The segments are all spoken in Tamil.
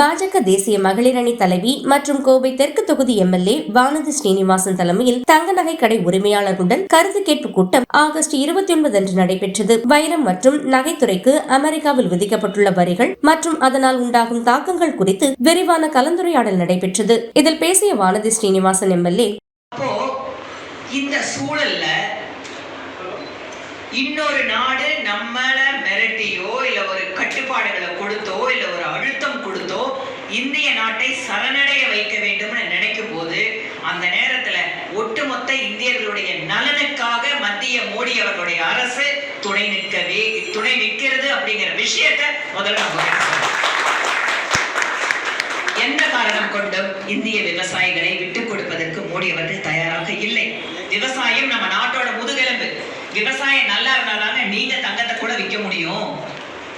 பாஜக தேசிய மகளிர் அணி தலைவி மற்றும் கோவை தெற்கு தொகுதி எம்எல்ஏ வானதி ஸ்ரீனிவாசன் தலைமையில் தங்க நகை கடை உரிமையாளர்களுடன் கருத்து கேட்பு கூட்டம் ஆகஸ்ட் இருபத்தி ஒன்பது அன்று நடைபெற்றது. வைரம் மற்றும் நகைத்துறைக்கு அமெரிக்காவில் விதிக்கப்பட்டுள்ள வரிகள் மற்றும் அதனால் உண்டாகும் தாக்கங்கள் குறித்து விரிவான கலந்துரையாடல் நடைபெற்றது. இதில் பேசிய வானதி ஸ்ரீனிவாசன் எம்எல்ஏ இந்த சூழல்ல இன்னொரு நாடு நம்மள மிரட்டியோ இல்ல ஒரு கட்டுப்பாடுகளை கொடுத்தோ இல்ல ஒரு இந்திய நாட்டை சரணடைய வைக்க வேண்டும்னு நினைக்கும் போது அந்த நேரத்துல ஒட்டுமொத்த இந்தியர்களுடைய நலனுக்காக மத்திய மோடி அவர்களுடைய அரசு துணை நிற்கவே துணை நிற்கிறது அப்படிங்கிற விஷயத்தை முதல்ல எந்த காரணம் கொண்டும் இந்திய விவசாயிகளை விட்டுக் கொடுப்பதற்கு மோடி அவர்கள் தயாராக இல்லை. விவசாயம் நம்ம நாட்டோட முதுகெலும்பு. விவசாயம் நல்லா இருந்தாதானே நீங்க தங்கத்தை கூட விற்க முடியும்.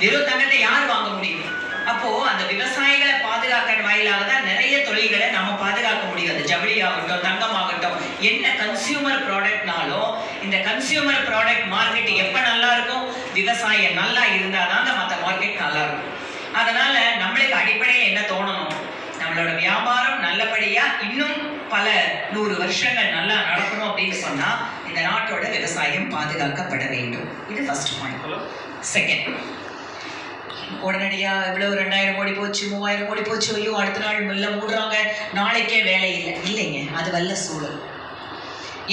வெறும் தங்கத்தை யார் வாங்க முடியும்? அப்போ அந்த விவசாயிகளை பாதுகாக்கிற வாயிலாக தான் நிறைய தொழில்களை நம்ம பாதுகாக்க முடியும். அது ஜவுளி ஆகட்டும் தங்கம் ஆகட்டும் என்ன கன்சியூமர் ப்ராடக்ட்னாலும் இந்த கன்சியூமர் ப்ராடக்ட் மார்க்கெட் எப்ப நல்லா இருக்கும்? விவசாயம் நல்லா இருந்தாதான் மற்ற மார்க்கெட் நல்லா இருக்கும். அதனால நம்மளுக்கு அடிப்படையில் என்ன தோணணும்? நம்மளோட வியாபாரம் நல்லபடியா இன்னும் பல நூறு வருஷங்கள் நல்லா நடக்கணும் அப்படின்னு சொன்னா இந்த நாட்டோட விவசாயம் பாதுகாக்கப்பட வேண்டும். இது ஃபர்ஸ்ட் பாயிண்ட் செகண்ட் உடனடியா இவ்வளவு ரெண்டாயிரம் கோடி போச்சு மூவாயிரம் கோடி போச்சு ஐயோ அடுத்த நாள் மில்ல மூடுறாங்க. நாளைக்கே வேலை இல்லை. இல்லைங்க அது வல்ல சூழல்.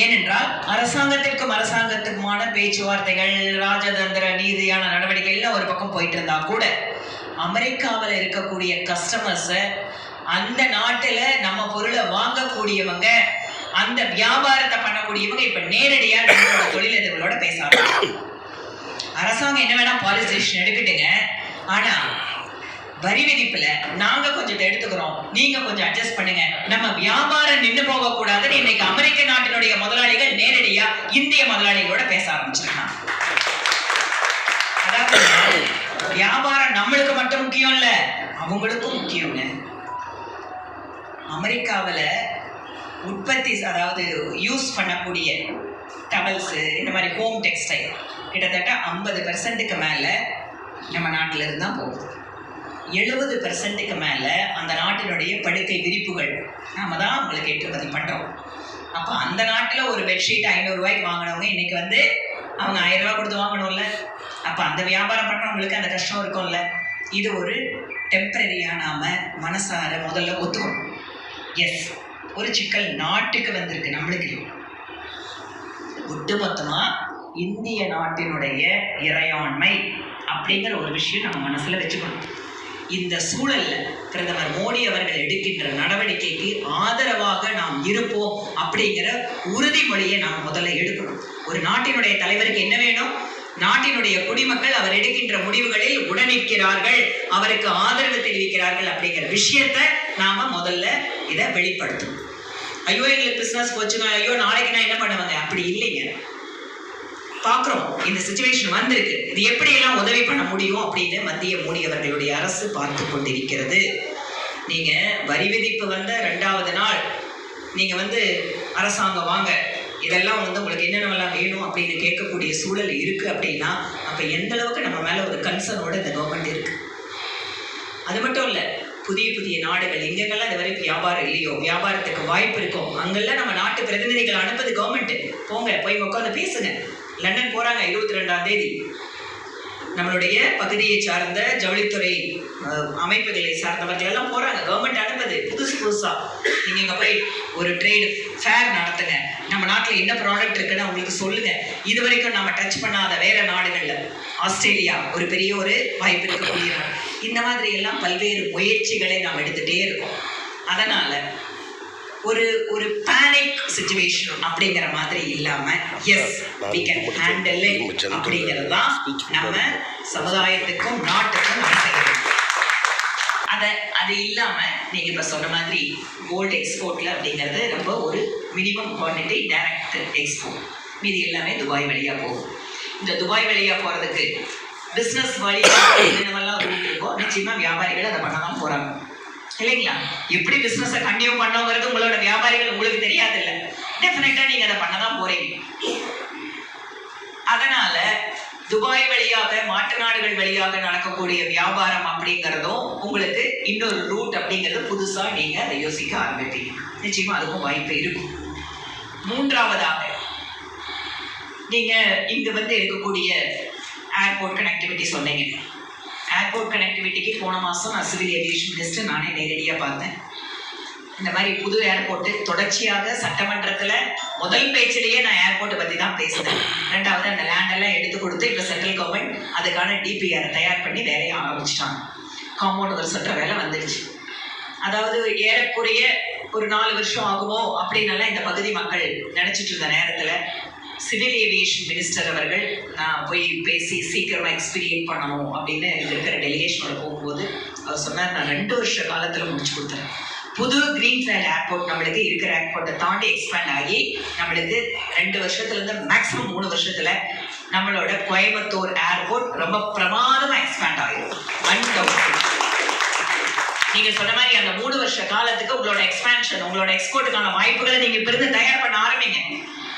ஏனென்றால் அரசாங்கத்திற்கும் அரசாங்கத்துக்குமான பேச்சுவார்த்தைகள் ராஜதந்திர நீதியான நடவடிக்கை எல்லாம் ஒரு பக்கம் போயிட்டு இருந்தா கூட அமெரிக்காவில் இருக்கக்கூடிய கஸ்டமர்ஸை அந்த நாட்டில் நம்ம பொருளை வாங்கக்கூடியவங்க அந்த வியாபாரத்தை பண்ணக்கூடியவங்க இப்ப நேரடியாக நம்மளோட தொழிலதிபர்களோட பேச அரசாங்கம் என்ன வேணா பாலிசி எடுக்கட்டுங்க. ஆனால் வரி விதிப்புல நாங்க கொஞ்சம் எடுத்துக்கிறோம். நீங்க கொஞ்சம் அட்ஜஸ்ட் பண்ணுங்க. நம்ம வியாபாரம் நின்று போக கூடாதுன்னு இன்னைக்கு அமெரிக்க நாட்டினுடைய முதலாளிகள் நேரடியா இந்திய முதலாளிகளோட பேச ஆரம்பிச்சிருக்காங்க. அதாவது வியாபாரம் நம்மளுக்கு மட்டும் முக்கியம் இல்ல அவங்களுக்கும் முக்கியம்ங்க அமெரிக்காவில் உற்பத்தி அதாவது யூஸ் பண்ணக்கூடிய டவல்ஸு இந்த மாதிரி ஹோம் டெக்ஸ்டைல் கிட்டத்தட்ட ஐம்பது பெர்சன்ட்டுக்கு மேலே நம்ம நாட்டில் இருந்து தான் போகுது. எழுபது பெர்சன்ட்டுக்கு மேலே அந்த நாட்டினுடைய படுக்கை விரிப்புகள் நாம் தான் அவங்களுக்கு ஏற்றுமதி பண்ணுறோம் அப்போ அந்த நாட்டில் ஒரு பெட்ஷீட் ஐநூறுரூவாய்க்கு வாங்கினவங்க இன்னைக்கு வந்து அவங்க ஆயிரரூவா கொடுத்து வாங்கணும்ல. அப்போ அந்த வியாபாரம் பண்ணுறவங்களுக்கு அந்த கஷ்டம் இருக்கும்ல. இது ஒரு டெம்பரரியாக நாம் மனசார முதல்ல ஒத்துக்கணும். எஸ் ஒரு சிக்கல் நாட்டுக்கு வந்திருக்கு நம்மளுக்கு இல்லை. ஒட்டுமொத்தமா இந்திய நாட்டினுடைய இறையாண்மை அப்படிங்கிற ஒரு விஷயம் நம்ம மனசில் வச்சுக்கணும். இந்த சூழல்ல பிரதமர் மோடி அவர்கள் எடுக்கின்ற நடவடிக்கைக்கு ஆதரவாக நாம் இருப்போம் அப்படிங்கிற உறுதிமொழியை நாம் முதல்ல எடுக்கணும். ஒரு நாட்டினுடைய தலைவருக்கு என்ன வேணும்? நாட்டினுடைய குடிமக்கள் அவர் எடுக்கின்ற முடிவுகளில் உடனிருக்கிறார்கள் அவருக்கு ஆதரவு தெரிவிக்கிறார்கள் அப்படிங்கிற விஷயத்தை நாம முதல்ல இதை வெளிப்படுத்தணும். ஐயோ எங்களுக்கு பிசினஸ் போச்சுங்க. ஐயோ நாளைக்கு நான் என்ன பண்ணுவேங்க? அப்படி இல்லைங்க. பார்க்குறோம். இந்த சுச்சுவேஷன் வந்திருக்கு. இது எப்படியெல்லாம் உதவி பண்ண முடியும் அப்படின்னு மத்திய மோடி அவர்களுடைய அரசு பார்த்து கொண்டிருக்கிறது. நீங்கள் வரி விதிப்பு வந்த ரெண்டாவது நாள் நீங்கள் வந்து அரசாங்கம் வாங்க. இதெல்லாம் வந்து உங்களுக்கு என்னென்னலாம் வேணும் அப்படின்னு கேட்கக்கூடிய சூழல் இருக்குது அப்படின்னா அப்போ எந்த அளவுக்கு நம்ம மேலே ஒரு கன்சர்னோட இந்த கவர்மெண்ட் இருக்குது அது மட்டும் இல்லை புதிய புதிய நாடுகள் எங்கெங்கெல்லாம் இது வரைக்கும் வியாபாரம் இல்லையோ வியாபாரத்துக்கு வாய்ப்பு இருக்கோ அங்கெல்லாம் நம்ம நாட்டு பிரதிநிதிகள் அனுப்புது கவர்மெண்ட் போங்க போய் உட்காந்து பேசுங்க. லண்டன் போகிறாங்க இருபத்தி ரெண்டாம் தேதி. நம்மளுடைய பகுதியை சார்ந்த ஜவுளித்துறை அமைப்புகளை சார்ந்தவர்கள் எல்லாம் போகிறாங்க கவர்மெண்ட் அனுப்புது புதுசு புதுசாக நீங்கள் இங்கே போய் ஒரு ட்ரேடு ஃபேர் நடத்துங்க. நம்ம நாட்டில் என்ன ப்ராடக்ட் இருக்குன்னு அவங்களுக்கு சொல்லுங்கள் இது வரைக்கும் நம்ம டச் பண்ணாத வேற நாடுகளில் ஆஸ்திரேலியா ஒரு பெரிய ஒரு வாய்ப்பு இருக்கக்கூடிய நாடு இந்த மாதிரி எல்லாம் பல்வேறு முயற்சிகளை நாம் எடுத்துகிட்டே இருக்கோம். அதனால் ஒரு ஒரு பேனிக் சுச்சுவேஷன் அப்படிங்கிற மாதிரி இல்லாம எஸ் can handle it அப்படிங்கிறது தான் நம்ம சமுதாயத்துக்கும் நாட்டுக்கும். அத அது இல்லாம நீங்க இப்ப சொன்ன மாதிரி கோல்டு எக்ஸ்போர்ட்ல அப்படிங்கிறது ரொம்ப ஒரு மினிமம் குவான்டிட்டி டைரக்ட் எக்ஸ்போர்ட் மீதி எல்லாமே துபாய் வழியா போகும். இந்த துபாய் வழியா போறதுக்கு பிசினஸ் வழியா என்னென்னலாம் ரூட் இருக்கோ நிச்சயமா வியாபாரிகள் அதை பண்ணதான் போறாங்க. இல்லைங்களா? எப்படி பிசினஸை கண்டினியூ பண்ணோங்கிறது உங்களோட வியாபாரிகள் உங்களுக்கு தெரியாது இல்ல டெஃபினட்டா நீங்க அதை பண்ணதான் போறீங்க. அதனால துபாய் வழியாக மாற்று நாடுகள் வழியாக நடக்கக்கூடிய வியாபாரம் அப்படிங்கிறதும் உங்களுக்கு இன்னொரு ரூட் அப்படிங்கிறது புதுசா நீங்க அதை யோசிக்க ஆரம்பிப்பீங்க. நிச்சயமா அதுக்கும் வாய்ப்பு இருக்கும். மூன்றாவதாக நீங்க இங்க வந்து இருக்கக்கூடிய ஏர்போர்ட் கனெக்டிவிட்டி சொன்னீங்க. ஏர்போர்ட் கனெக்டிவிட்டிக்கு போன மாதம் நான் சிவில் ஏவியேஷன் மினிஸ்டர் நானே நேரடியாக பார்த்தேன். இந்த மாதிரி புது ஏர்போர்ட்டு தொடர்ச்சியாக சட்டமன்றத்தில் முதல் பேச்சிலேயே நான் ஏர்போர்ட்டை பற்றி தான் பேசினேன். ரெண்டாவது அந்த லேண்டெல்லாம் எடுத்து கொடுத்து இப்போ சென்ட்ரல் கவர்மெண்ட் அதுக்கான டிபிஆர் தயார் பண்ணி வேலையை ஆரம்பிச்சிட்டாங்க. காம்பவுண்ட் ஒரு சட்ட வேலை வந்துடுச்சு. அதாவது ஏறக்குறைய ஒரு நாலு வருஷம் ஆகுமோ அப்படின்னெல்லாம் இந்த பகுதி மக்கள் நினைச்சிட்டு இருந்த நேரத்தில் சிவில் ஏவியேஷன் மினிஸ்டர் அவர்கள் நான் போய் பேசி சீக்கிரமாக எக்ஸ்பீரியன் பண்ணணும் அப்படின்னு இருக்கிற டெலிகேஷனோட போகும்போது அவர் சொன்னார் நான் ரெண்டு வருஷ காலத்தில் முடிச்சு கொடுத்துறேன். புது கிரீன்ஃபீல்ட் ஏர்போர்ட் நம்மளுக்கு இருக்கிற ஏர்போர்ட்டை தாண்டி எக்ஸ்பேண்ட் ஆகி நம்மளுக்கு ரெண்டு வருஷத்துலேருந்து மேக்ஸிமம் மூணு வருஷத்தில் நம்மளோட கோயம்புத்தூர் ஏர்போர்ட் ரொம்ப பிரமாதமாக எக்ஸ்பேண்ட் ஆகிடும் அன்டவுட் நீங்க சொன்ன மாதிரி அந்த மூணு வருஷ காலத்துக்கு உங்களோட எக்ஸ்பான்ஷன் உங்களோட எக்ஸ்போர்ட்டுக்கான வாய்ப்புகளை நீங்க இப்ப இருந்து தயார் பண்ண ஆரம்பிங்க.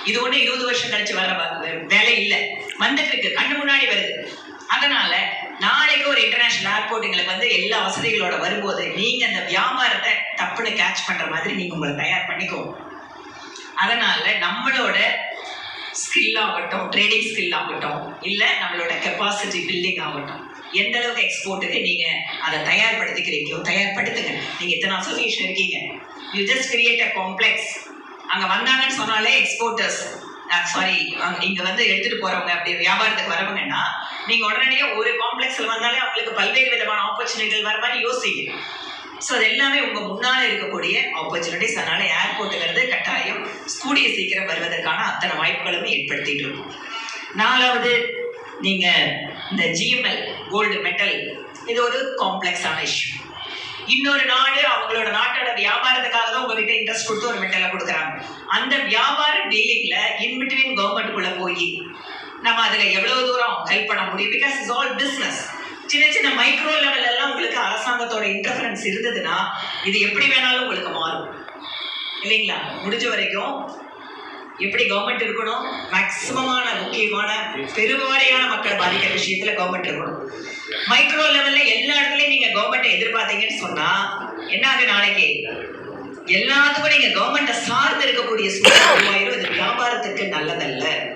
இது ஒண்ணு இருபது வருஷம் கழிச்சு வர வ- வேலை இல்லை. வந்துட்டு இருக்கு கண்ணு முன்னாடி வருது. அதனால நாளைக்கு ஒரு இன்டர்நேஷனல் ஏர்போர்ட் எங்களுக்கு வந்து எல்லா வசதிகளோட வரும்போது நீங்க அந்த வியாபாரத்தை தப்புன்னு கேட்ச் பண்ற மாதிரி நீங்க உங்களை தயார் பண்ணிக்கோங்க. அதனால நம்மளோட ஸ்கில் ஆகட்டும் ட்ரேடிங் ஸ்கில் ஆகட்டும் இல்லை நம்மளோட கெப்பாசிட்டி பில்டிங் ஆகட்டும் எந்த அளவுக்கு எக்ஸ்போர்ட்டுக்கு நீங்க அதை தயார்படுத்திக்கிறீங்களோ தயார்படுத்துங்க. நீங்க இத்தனை அசோசியேஷன் இருக்கீங்க. You just create a complex அங்க வந்தாங்கன்னு சொன்னாலே எக்ஸ்போர்ட்டர்ஸ் சாரி இங்க வந்து எடுத்துட்டு போறவங்க அப்படி வியாபாரத்துக்கு வரவங்கன்னா நீங்க உடனடியே ஒரு காம்ப்ளெக்ஸ்ல வந்தாலே அவங்களுக்கு பல்வேறு விதமான ஆப்பர்ச்சுனிட்டிகள் வர மாதிரி யோசிங்க. ஸோ அது எல்லாமே உங்க முன்னால இருக்கக்கூடிய ஆப்பர்ச்சுனிட்டிஸ் அதனால ஏர்போர்ட்டுங்கிறது கட்டாயம் கூடிய சீக்கிரம் வருவதற்கான அத்தனை வாய்ப்புகளுமே ஏற்படுத்திட்டு இருக்கும். நாலாவது நீங்க இந்த ஜிஎம்எல் கோல்டு மெட்டல் இது ஒரு காம்ப்ளெக்ஸான இஷ்யூ இன்னொரு நாடு அவங்களோட நாட்டோட வியாபாரத்துக்காக தான் உங்ககிட்ட இன்ட்ரெஸ்ட் கொடுத்து ஒரு மெட்டலை கொடுக்குறாங்க. அந்த வியாபார டீலிங்ல இன்பிட்வீன் கவர்மெண்ட்டுக்குள்ள போய் நம்ம அதுல எவ்வளவு தூரம் ஹெல்ப் பண்ண முடியும்? பிகாஸ் இஸ் ஆல் பிஸ்னஸ் சின்ன சின்ன மைக்ரோ லெவல் எல்லாம் உங்களுக்கு அரசாங்கத்தோட இன்டர்ஃபரன்ஸ் இருந்ததுன்னா இது எப்படி வேணாலும் உங்களுக்கு மாறும். இல்லைங்களா? முடிஞ்ச வரைக்கும் எப்படி கவர்மெண்ட் இருக்கணும்? மேக்சிமமான முக்கியமான பெருவாரியான மக்கள் பாதிக்கிற விஷயத்துல கவர்மெண்ட் இருக்கணும். மைக்ரோ லெவல்ல எல்லா இடத்துலயும் நீங்க கவர்மெண்ட்டை எதிர்பார்த்தீங்கன்னு சொன்னா என்ன ஆகுது நாளைக்கு? எல்லாத்துக்கும் நீங்க கவர்மெண்ட்டை சார்ந்து இருக்கக்கூடிய சூழ்நிலை உருவாயிரும். இது வியாபாரத்துக்கு நல்லதல்ல.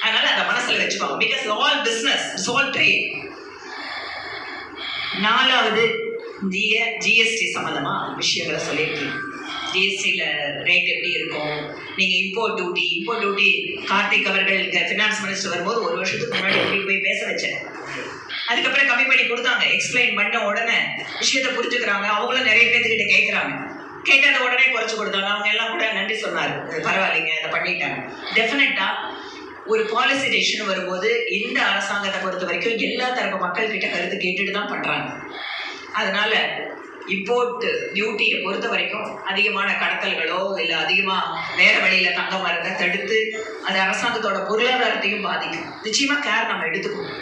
அதனால அதை மனசுல வச்சுக்கோங்க. Because all business all trade நாலாவது ஜிய ஜிஎஸ்டி சம்மந்தமாக விஷயங்களை சொல்லியிருக்கீங்க. ஜிஎஸ்டியில் ரேட் எப்படி இருக்கும்? நீங்கள் import duty import duty Karthik அவர்கள் ஃபினான்ஸ் மினிஸ்டர் வரும்போது ஒரு வருஷத்துக்கு முன்னாடி போய் பேச வச்சேன். அதுக்கப்புறம் கம்மி பண்ணி கொடுத்தாங்க. எக்ஸ்பிளைன் பண்ண உடனே விஷயத்தை புரிஞ்சுக்கிறாங்க. அவங்களும் நிறைய பேர்த்துக்கிட்ட கேட்குறாங்க கேட்டதை உடனே குறைச்சி கொடுத்தாங்க. அவங்க எல்லாம் கூட நன்றி சொன்னார். பரவாயில்லைங்க அதை பண்ணிட்டாங்க. டெஃபினட்டாக ஒரு பாலிசி டெசிஷன் வரும்போது இந்த அரசாங்கத்தை பொறுத்த வரைக்கும் எல்லா தரப்பு மக்கள் கிட்ட கருத்து கேட்டுட்டு தான் பண்ணுறாங்க அதனால இம்போர்ட் டியூட்டியை பொறுத்த வரைக்கும் அதிகமான கடத்தல்களோ இல்லை அதிகமாக வேறு வழியில் தங்க மரத்தை தடுத்து அது அரசாங்கத்தோட பொருளாதாரத்தையும் பாதிக்கும். நிச்சயமாக கேர் நம்ம எடுத்துக்கணும்.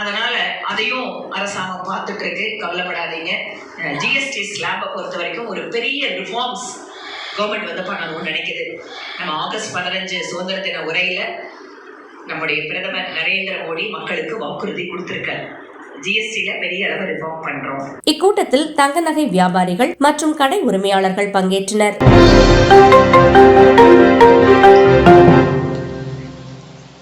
அதனால் அதையும் அரசாங்கம் பார்த்துட்ருக்கு. கவலைப்படாதீங்க. ஜிஎஸ்டி ஸ்லாபை பொறுத்த வரைக்கும் ஒரு பெரிய ரிஃபார்ம்ஸ் கவர்மெண்ட் வந்து பண்ணணும்னு நினைக்கிது. நம்ம ஆகஸ்ட் பதினஞ்சு சுதந்திர தின உரையில் நம்முடைய பிரதமர் நரேந்திர மோடி மக்களுக்கு வாக்குறுதி கொடுத்துருக்காரு. ஜிஎஸ்டியில பெரிய அளவு ரிஃபார்ம் பண்றோம். இக்கூட்டத்தில் தங்க நகை வியாபாரிகள் மற்றும் கடை உரிமையாளர்கள் பங்கேற்றனர்.